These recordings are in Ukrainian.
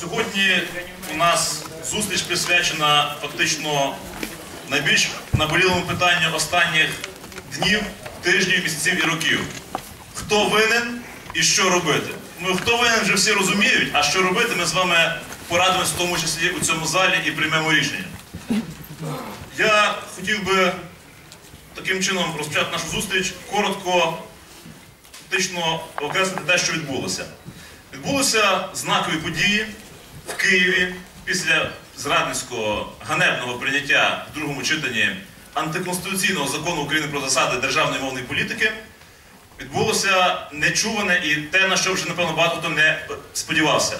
Сьогодні у нас зустріч присвячена фактично найбільш наболілому питанню останніх днів, тижнів, місяців і років. Хто винен і що робити? Ну, хто винен вже всі розуміють, а що робити, ми з вами порадимося в тому числі у цьому залі і приймемо рішення. Я хотів би таким чином розпочати нашу зустріч коротко, фактично окреслити те, що відбулося. Відбулися знакові події в Києві після зрадницького ганебного прийняття в другому читанні антиконституційного закону України про засади державної мовної політики. Відбулося нечуване і те, на що вже, напевно, багато хто не сподівався.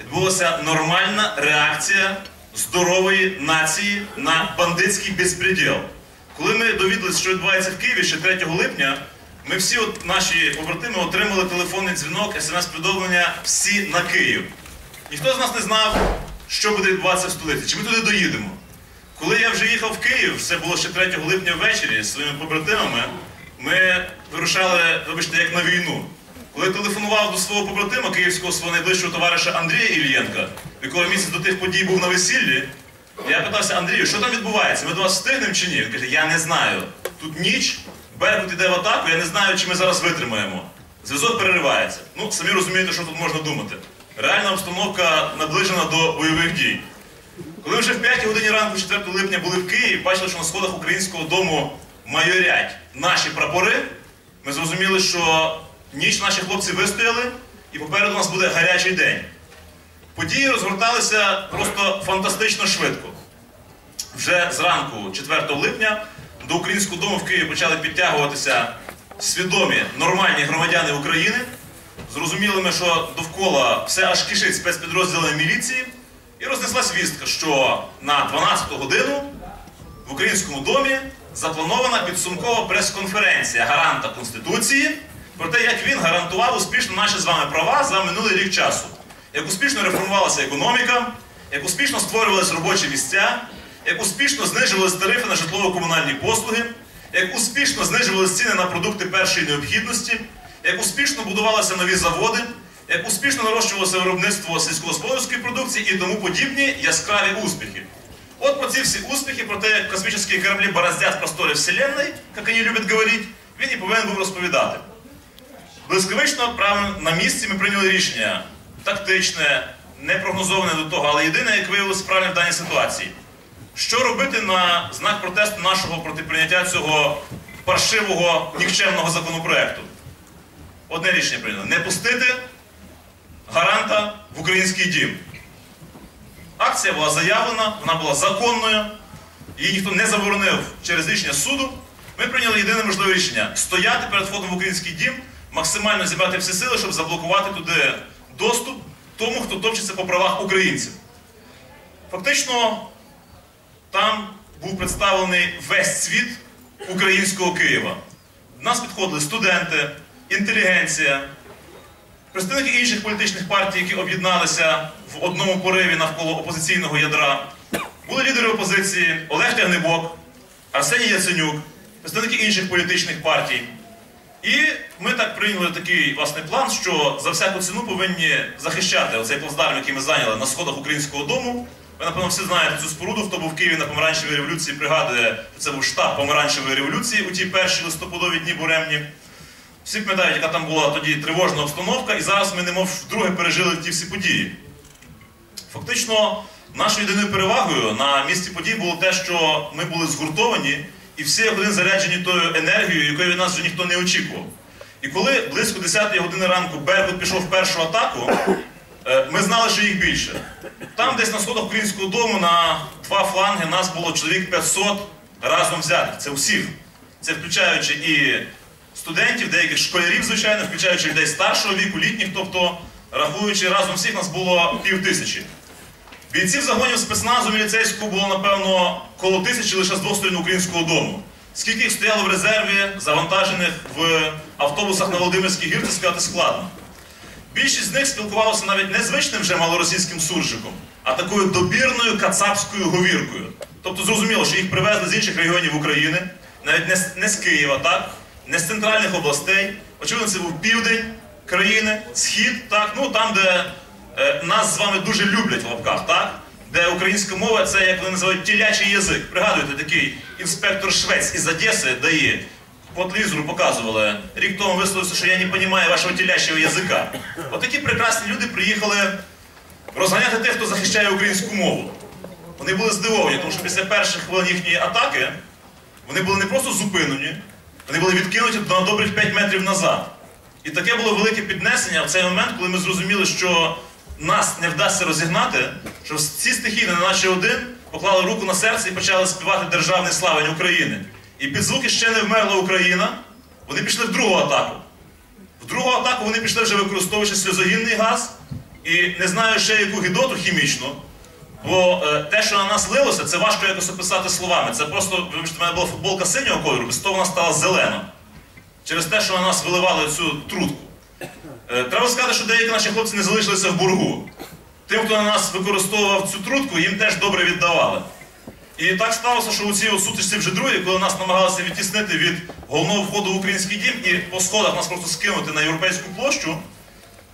Відбулася нормальна реакція здорової нації на бандитський безпреділ. Коли ми довідалися, що відбувається в Києві ще 3 липня, ми всі от, наші побратими отримали телефонний дзвінок, смс-повідомлення всі на Київ. Ніхто з нас не знав, що буде відбуватися в столиці, чи ми туди доїдемо. Коли я вже їхав в Київ, це було ще 3 липня ввечері з своїми побратимами, ми вирушали, вибачте, як на війну. Коли телефонував до свого побратима, київського свого найближчого товариша Андрія Ільєнка, якого місяць до тих подій був на весіллі, я питався Андрію, що там відбувається? Ми до вас встигнемо чи ні? Він каже, я не знаю. Тут ніч, Беркут іде в атаку, я не знаю, чи ми зараз витримаємо. Зв'язок переривається. Ну, самі розумієте, що тут можна думати. Реальна обстановка наближена до бойових дій. Коли вже в 5 годині ранку 4 липня були в Києві, бачили, що на сходах українського дому майорять наші прапори, ми зрозуміли, що ніч наші хлопці вистояли, і попереду у нас буде гарячий день. Події розгорталися просто фантастично швидко. Вже зранку, 4 липня, до українського дому в Києві почали підтягуватися свідомі нормальні громадяни України. Зрозуміли ми, що довкола все аж кишить спецпідрозділами міліції, і рознеслась вістка, що на 12 годину в українському домі запланована підсумкова прес-конференція гаранта Конституції про те, як він гарантував успішно наші з вами права за минулий рік часу, як успішно реформувалася економіка, як успішно створювалися робочі місця, як успішно знижувалися тарифи на житлово-комунальні послуги, як успішно знижувалися ціни на продукти першої необхідності, як успішно будувалися нові заводи, як успішно нарощувалося виробництво сільськогосподарської продукції і тому подібні яскраві успіхи. Вот про ці всі успіхи, про те, як космічні кораблі бороздять простори Вселенної, як вони люблять говорити, він і повинен був розповідати. Блискавично, правильно, на місці ми прийняли рішення тактичне, не прогнозоване до того, але єдине, як виявилося правильне в даній ситуації. Що робити на знак протесту нашого проти прийняття цього паршивого нікчемного законопроекту? Одне рішення прийняли: не пустити гаранта в український дім. Акція була заявлена, вона була законною, її ніхто не заборонив через рішення суду. Ми прийняли єдине можливе рішення стояти перед входом в український дім, максимально зібрати всі сили, щоб заблокувати туди доступ тому, хто топчеться по правах українців. Фактично, там був представлений весь світ українського Києва. До нас підходили студенти, інтелігенція, представники інших політичних партій, які об'єдналися в одному пориві навколо опозиційного ядра. Були лідери опозиції Олег Тягнебок, Арсеній Яценюк, представники інших політичних партій. І ми так прийняли такий власне план, що за всяку ціну повинні захищати оцей плацдарм, який ми зайняли на сходах українського дому. Ви, напевно, всі знаєте цю споруду, хто був в Києві на помаранчевій революції, пригадує, що це був штаб помаранчевої революції у ті перші листопадові дні буремні. Всі пам'ятають, яка там була тоді тривожна обстановка, і зараз ми немов вдруге пережили ті всі події. Фактично, нашою єдиною перевагою на місці подій було те, що ми були згуртовані і всі як один заряджені тою енергією, якої від нас вже ніхто не очікував. І коли близько 10-ї години ранку Беркут пішов в першу атаку, е, ми знали, що їх більше. Там, десь на сходах українського дому, на два фланги нас було чоловік 500 разом взятих. Це всіх. Це включаючи і студентів, деяких школярів, звичайно, включаючи людей старшого віку, літніх, тобто рахуючи разом всіх, нас було пів тисячі. Бійців загонів спецназу міліцейського було, напевно, коло тисячі лише з двох сторін українського дому. Скільки їх стояло в резерві, завантажених в автобусах на Володимирській гірці, сказати складно. Більшість з них спілкувалося навіть не звичним вже малоросійським суржиком, а такою добірною кацапською говіркою. Тобто зрозуміло, що їх привезли з інших регіонів України, навіть не з, не з Києва, так? Не з центральних областей. Очевидно, це був південь країни, схід, так? ну там, де е, нас з вами дуже люблять в лапках, так? Де українська мова це, як вони називають, тілячий язик. Пригадуєте, такий інспектор Швець із Одеси дає. По телевізору показували. Рік тому висловився, що я не розумію вашого тілячого язика. Отакі прекрасні люди приїхали розганяти тих, хто захищає українську мову. Вони були здивовані, тому що після перших хвилин їхньої атаки вони були не просто зупинені, вони були відкинуті на добрих 5 метрів назад. І таке було велике піднесення в цей момент, коли ми зрозуміли, що нас не вдасться розігнати, що ці стихійно, не наче один, поклали руку на серце і почали співати державний славень України. І під звуки ще не вмерла Україна. Вони пішли в другу атаку. В другу атаку вони пішли вже використовуючи сльозогінний газ і не знаю ще яку гідоту хімічну. Бо е, те, що на нас лилося, це важко якось описати словами. Це просто, вибачте, в мене була футболка синього кольору, без того вона стала зелена. Через те, що на нас виливали цю трутку. Е, треба сказати, що деякі наші хлопці не залишилися в боргу. Тим, хто на нас використовував цю трутку, їм теж добре віддавали. І так сталося, що у цій сутичці вже другі, коли нас намагалися відтіснити від головного входу в український дім і по сходах нас просто скинути на європейську площу,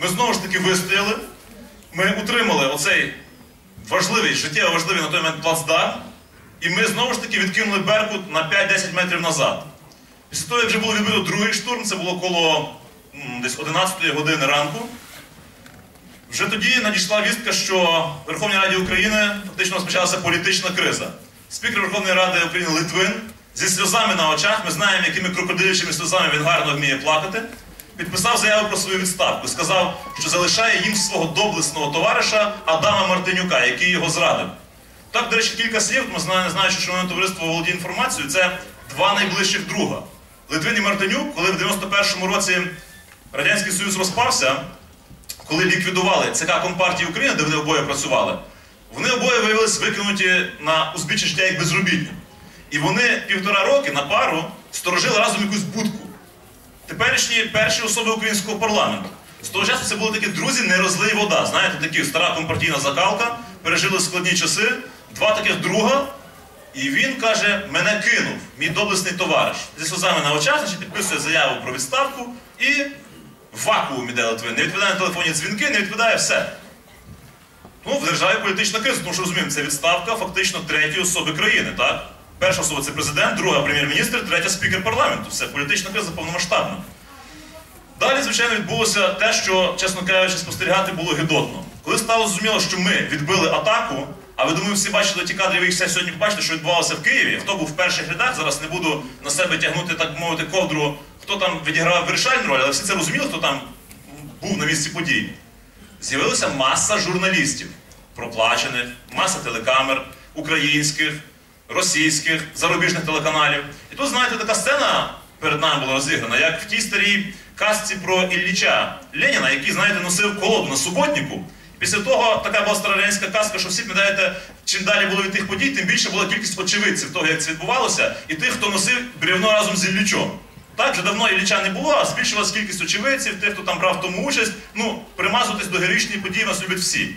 ми знову ж таки вистояли. Ми утримали оцей важливий, життєво важливий на той момент плацдарм, і ми знову ж таки відкинули Беркут на 5-10 метрів назад. Після того, як вже було відбито другий штурм, це було коло десь 11 години ранку. Вже тоді надійшла вістка, що в Верховній Раді України фактично розпочалася політична криза. Спікер Верховної Ради України Литвин зі сльозами на очах, ми знаємо, якими крокодилячими сльозами він гарно вміє плакати, підписав заяву про свою відставку сказав, що залишає їм свого доблесного товариша Адама Мартинюка, який його зрадив. Так, до речі, кілька слів, знаємо, знаючи, що воно товариство володіє інформацією, це два найближчих друга. Литвин і Мартинюк, коли в 91-му році Радянський Союз розпався, коли ліквідували ЦК Компартії України, де вони обоє працювали, вони обоє виявилися викинуті на узбіччя життя як безробітні. І вони півтора роки на пару сторожили разом якусь будку. Теперішні перші особи українського парламенту. З того часу це були такі друзі, не розлий вода. Знаєте, такі стара компартійна закалка, пережили складні часи, два таких друга. І він каже: мене кинув, мій доблесний товариш. Зі сльозами на очах, значить, підписує заяву про відставку і вакуум іде Литвин. Не відповідає на телефонні дзвінки, не відповідає все. Ну, в державі політична криза, тому що розуміємо, це відставка фактично третьої особи країни, так? Перша особа це президент, друга прем'єр-міністр, третя спікер парламенту. Все, політична криза повномасштабна. Далі, звичайно, відбулося те, що, чесно кажучи, спостерігати було гидотно. Коли стало зрозуміло, що ми відбили атаку, а ви думаю, всі бачили ті кадри, ви їх сьогодні побачите, що відбувалося в Києві. Хто був в перших рядах, зараз не буду на себе тягнути, так мовити, ковдру, хто там відіграв вирішальну роль, але всі це розуміли, хто там був на місці подій. З'явилася маса журналістів, проплачених, маса телекамер, українських, російських, зарубіжних телеканалів. І тут, знаєте, така сцена перед нами була розіграна, як в тій старій казці про Ілліча Леніна, який, знаєте, носив колоду на суботнику. Після того така була старорадянська казка, що всі пам'ятаєте, чим далі були від тих подій, тим більше була кількість очевидців того, як це відбувалося, і тих, хто носив бревно разом з Іллічом. Так, вже давно Ілліча не було, а збільшилась кількість очевидців, тих, хто там брав тому участь. Ну, примазуватись до героїчної події нас люблять всі.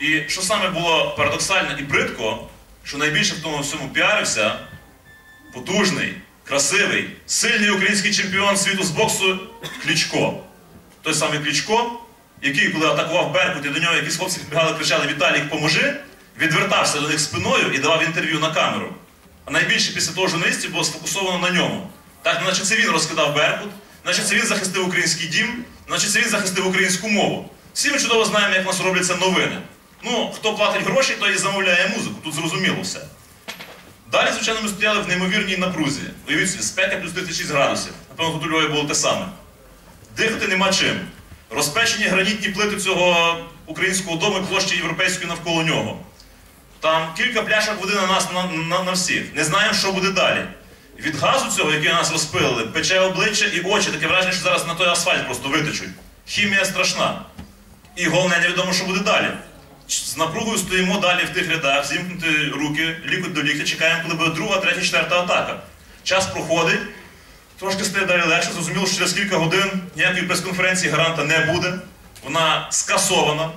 І що саме було парадоксально і бридко, що найбільше в тому всьому піарився потужний, красивий, сильний український чемпіон світу з боксу Клічко. Той самий Клічко, який, коли атакував Беркут, і до нього якісь хлопці підбігали, кричали Віталій, поможи, відвертався до них спиною і давав інтерв'ю на камеру. А найбільше після того журналістів було сфокусовано на ньому. Так, наче це він розкидав Беркут, наче це він захистив український дім, наче це він захистив українську мову. Всі ми чудово знаємо, як у нас робляться новини. Ну, хто платить гроші, той і замовляє музику. Тут зрозуміло все. Далі, звичайно, ми стояли в неймовірній напрузі. Уявіть собі, спека плюс 36 градусів. Напевно, тут у Львові було те саме. Дихати нема чим. Розпечені гранітні плити цього українського дому і площі європейської навколо нього. Там кілька пляшок води на нас на, на, на всіх. Не знаємо, що буде далі. Від газу цього, який нас розпилили, пече обличчя і очі. Таке враження, що зараз на той асфальт просто витечуть. Хімія страшна. І головне, невідомо, що буде далі. З напругою стоїмо далі в тих рядах, зімкнути руки, лікоть до ліктя, чекаємо, коли буде друга, третя, четверта атака. Час проходить, трошки стає далі легше. Зрозуміло, що через кілька годин ніякої прес-конференції гаранта не буде. Вона скасована.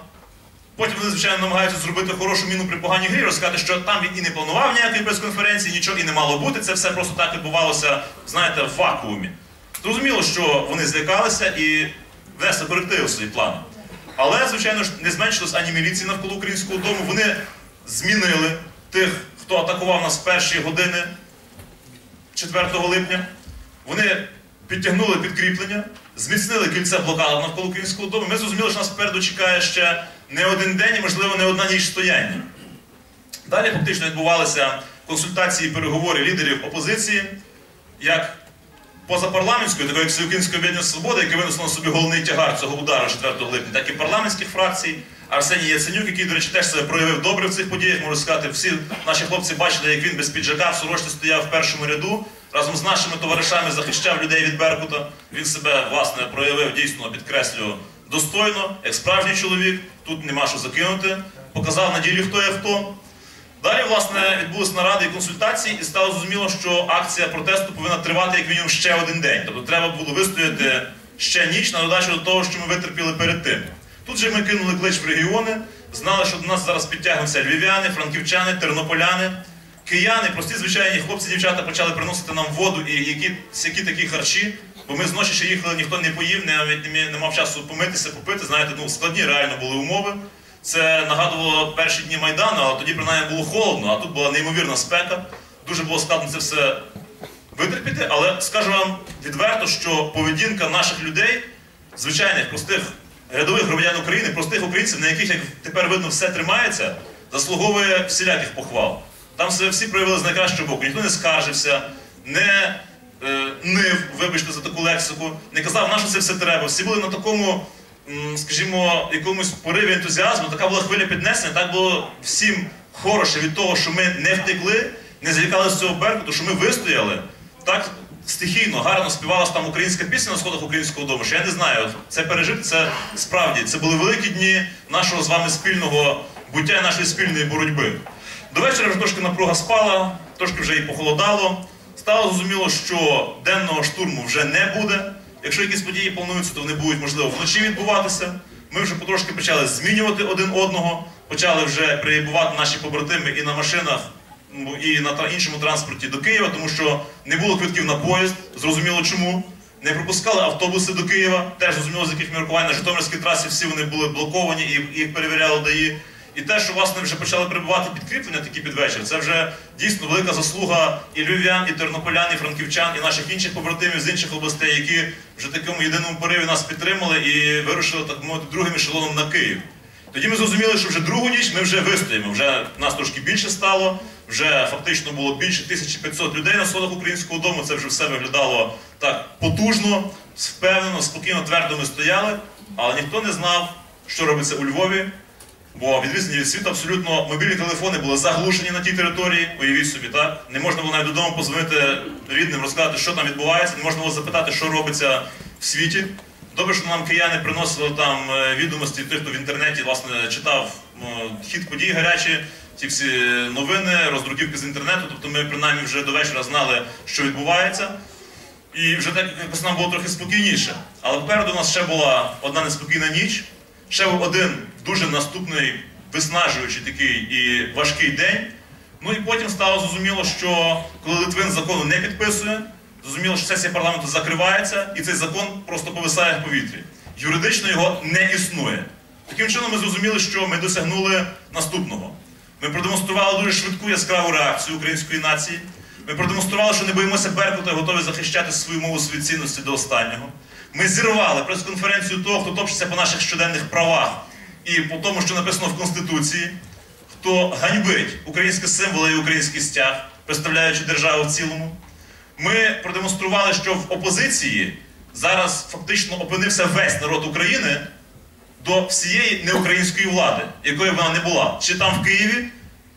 Потім вони, звичайно, намагаються зробити хорошу міну при поганій грі, розказати, що там він і не планував ніякої прес-конференції, нічого і не мало бути. Це все просто так відбувалося, знаєте, в вакуумі. Зрозуміло, що вони злякалися і внесли корективи в свої плани. Але, звичайно ж, не зменшилось ані міліції навколо українського дому. Вони змінили тих, хто атакував нас в перші години 4 липня. Вони підтягнули підкріплення, зміцнили кільце блокади навколо українського дому. Ми зрозуміли, що нас попереду чекає ще не один день і, можливо, не одна ніч стояння. Далі фактично відбувалися консультації і переговори лідерів опозиції, як позапарламентської, такої як Всеукраїнської об'єднання свободи, яке винесло на собі головний тягар цього удару 4 липня, так і парламентських фракцій. Арсеній Яценюк, який, до речі, теж себе проявив добре в цих подіях, можу сказати, всі наші хлопці бачили, як він без піджака в сорочці стояв в першому ряду, разом з нашими товаришами захищав людей від Беркута. Він себе, власне, проявив дійсно, підкреслюю, достойно, як справжній чоловік. Тут нема що закинути. Показав на ділі, хто є хто. Далі, власне, відбулися наради і консультації, і стало зрозуміло, що акція протесту повинна тривати як мінімум ще один день. Тобто треба було вистояти ще ніч на додачу до того, що ми витерпіли перед тим. Тут же ми кинули клич в регіони, знали, що до нас зараз підтягнуться львів'яни, франківчани, тернополяни, кияни, прості звичайні хлопці, дівчата почали приносити нам воду і які, які такі харчі. Бо ми зночі ще їхали, ніхто не поїв, навіть не мав часу помитися, попити. Знаєте, ну складні реально були умови. Це нагадувало перші дні Майдану, але тоді принаймні було холодно, а тут була неймовірна спека. Дуже було складно це все витерпіти. Але скажу вам відверто, що поведінка наших людей, звичайних, простих рядових громадян України, простих українців, на яких, як тепер видно, все тримається, заслуговує всіляких похвал. Там себе всі проявили з найкращого боку. Ніхто не скаржився, не е, нив, вибачте за таку лексику, не казав, на що це все треба. Всі були на такому скажімо, якомусь пориві ентузіазму, така була хвиля піднесення, так було всім хороше від того, що ми не втекли, не залікали з цього беркуту, що ми вистояли. Так стихійно, гарно співалася там українська пісня на сходах українського дому, що я не знаю, це пережити, це справді, це були великі дні нашого з вами спільного буття і нашої спільної боротьби. До вечора вже трошки напруга спала, трошки вже і похолодало. Стало зрозуміло, що денного штурму вже не буде. Якщо якісь події плануються, то вони будуть, можливо, вночі відбуватися. Ми вже потрошки почали змінювати один одного, почали вже прибувати наші побратими і на машинах, і на іншому транспорті до Києва, тому що не було квитків на поїзд, зрозуміло чому. Не пропускали автобуси до Києва, теж зрозуміло, з яких міркувань на Житомирській трасі всі вони були блоковані і їх перевіряли ДАІ. І те, що власне вже почали прибувати підкріплення такі під вечір, це вже дійсно велика заслуга і львів'ян, і тернополян, і франківчан, і наших інших побратимів з інших областей, які вже такому єдиному пориві нас підтримали і вирушили так мовити другим ешелоном на Київ. Тоді ми зрозуміли, що вже другу ніч ми вже вистоїмо. Вже нас трошки більше стало, вже фактично було більше 1500 людей на сходах українського дому. Це вже все виглядало так потужно, впевнено, спокійно, твердо ми стояли, але ніхто не знав, що робиться у Львові. Бо відрізані від світу абсолютно мобільні телефони були заглушені на тій території, уявіть собі, так? Не можна було навіть додому позвонити рідним, розказати, що там відбувається, не можна було запитати, що робиться в світі. Добре, що нам кияни приносили там е, відомості тих, хто в інтернеті власне читав хід подій гарячі, ті всі новини, роздруківки з інтернету. Тобто ми принаймні вже до вечора знали, що відбувається. І вже так якось нам було трохи спокійніше. Але попереду у нас ще була одна неспокійна ніч, ще один дуже наступний виснажуючий такий і важкий день. Ну і потім стало зрозуміло, що коли Литвин закону не підписує, зрозуміло, що сесія парламенту закривається, і цей закон просто повисає в повітрі. Юридично його не існує. Таким чином, ми зрозуміли, що ми досягнули наступного. Ми продемонстрували дуже швидку яскраву реакцію української нації. Ми продемонстрували, що не боїмося Беркута і готові захищати свою мову свої цінності до останнього. Ми зірвали прес-конференцію того, хто топчеться по наших щоденних правах і по тому, що написано в Конституції, хто ганьбить українські символи і український стяг, представляючи державу в цілому. Ми продемонстрували, що в опозиції зараз фактично опинився весь народ України до всієї неукраїнської влади, якої вона не була. Чи там в Києві,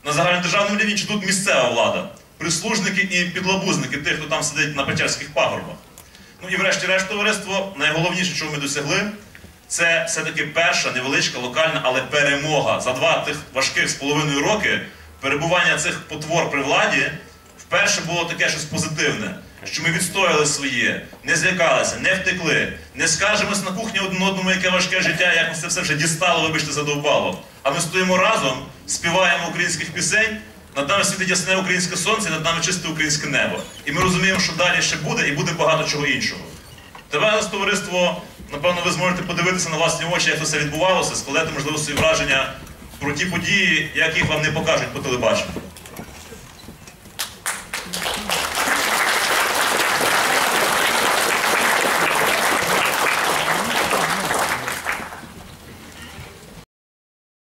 на загальнодержавному рівні, чи тут місцева влада, прислужники і підлабузники тих, хто там сидить на Печерських пагорбах. Ну і врешті-решт, товариство, найголовніше, що ми досягли, це все-таки перша невеличка локальна, але перемога за два тих важких з половиною роки перебування цих потвор при владі вперше було таке щось позитивне. Що ми відстояли своє, не злякалися, не втекли, не скаржимось на кухні один одному, яке важке життя, як нас це все вже дістало, вибачте, задовбало. А ми стоїмо разом, співаємо українських пісень, над нами світить ясне українське сонце, над нами чисте українське небо. І ми розуміємо, що далі ще буде, і буде багато чого іншого. Нас товариство напевно, ви зможете подивитися на власні очі, як це все відбувалося, складати, можливо, свої враження про ті події, яких вам не покажуть по телебаченню.